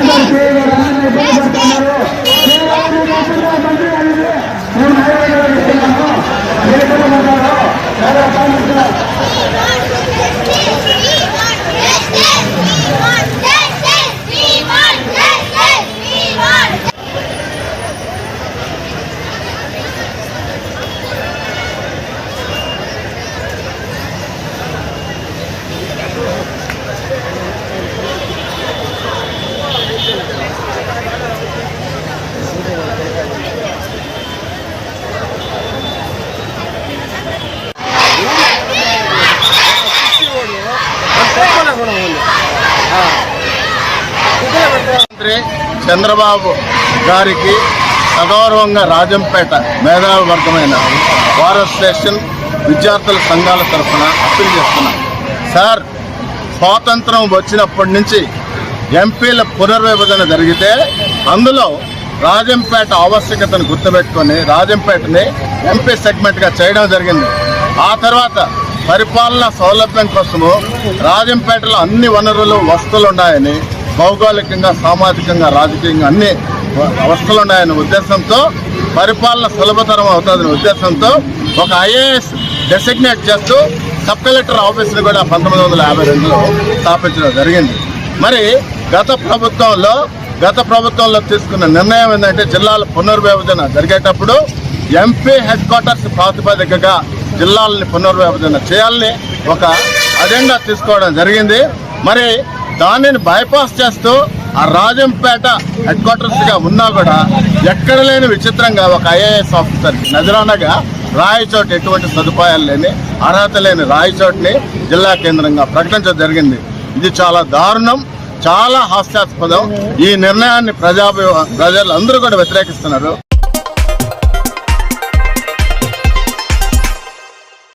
Thank you. ముఖ్యమంత్రి చంద్రబాబు గారికి సగౌరవంగా రాజంపేట మేధావి వర్గమైన స్టేషన్ విద్యార్థుల సంఘాల తరఫున అప్పీల్ చేస్తున్నాం. సార్ స్వాతంత్రం వచ్చినప్పటి నుంచి ఎంపీల పునర్విభజన జరిగితే అందులో రాజంపేట ఆవశ్యకతను గుర్తుపెట్టుకొని రాజంపేటని ఎంపీ సెగ్మెంట్గా చేయడం జరిగింది. ఆ తర్వాత పరిపాలన సౌలభ్యం కోసము రాజంపేటలో అన్ని వనరులు వస్తువులు ఉన్నాయని భౌగోళికంగా సామాజికంగా రాజకీయంగా అన్ని వస్తువులు ఉన్నాయనే ఉద్దేశంతో పరిపాలన సులభతరం అవుతుందనే ఉద్దేశంతో ఒక ఐఏఎస్ డెసిగ్నేట్ చేస్తూ సబ్ కలెక్టర్ ఆఫీసును కూడా పంతొమ్మిది వందల యాభై రెండులో స్థాపించడం జరిగింది. మరి గత ప్రభుత్వంలో గత ప్రభుత్వంలో తీసుకున్న నిర్ణయం ఏంటంటే జిల్లాల పునర్విభజన జరిగేటప్పుడు ఎంపీ హెడ్ క్వార్టర్స్ ప్రాతిపదికగా జిల్లాలని పునర్విభజన చేయాలని ఒక అజెండా తీసుకోవడం జరిగింది. మరి దానిని బైపాస్ చేస్తూ ఆ రాజంపేట హెడ్ క్వార్టర్స్గా ఉన్నా కూడా ఎక్కడ లేని విచిత్రంగా ఒక ఐఏఎస్ ఆఫీసర్కి నజరానగా రాయచోటు ఎటువంటి సదుపాయాలు లేని అర్హత లేని రాయచోటుని జిల్లా కేంద్రంగా ప్రకటించడం జరిగింది. ఇది చాలా దారుణం చాలా హాస్యాస్పదం. ఈ నిర్ణయాన్ని ప్రజా ప్రజలు అందరూ కూడా వ్యతిరేకిస్తున్నారు.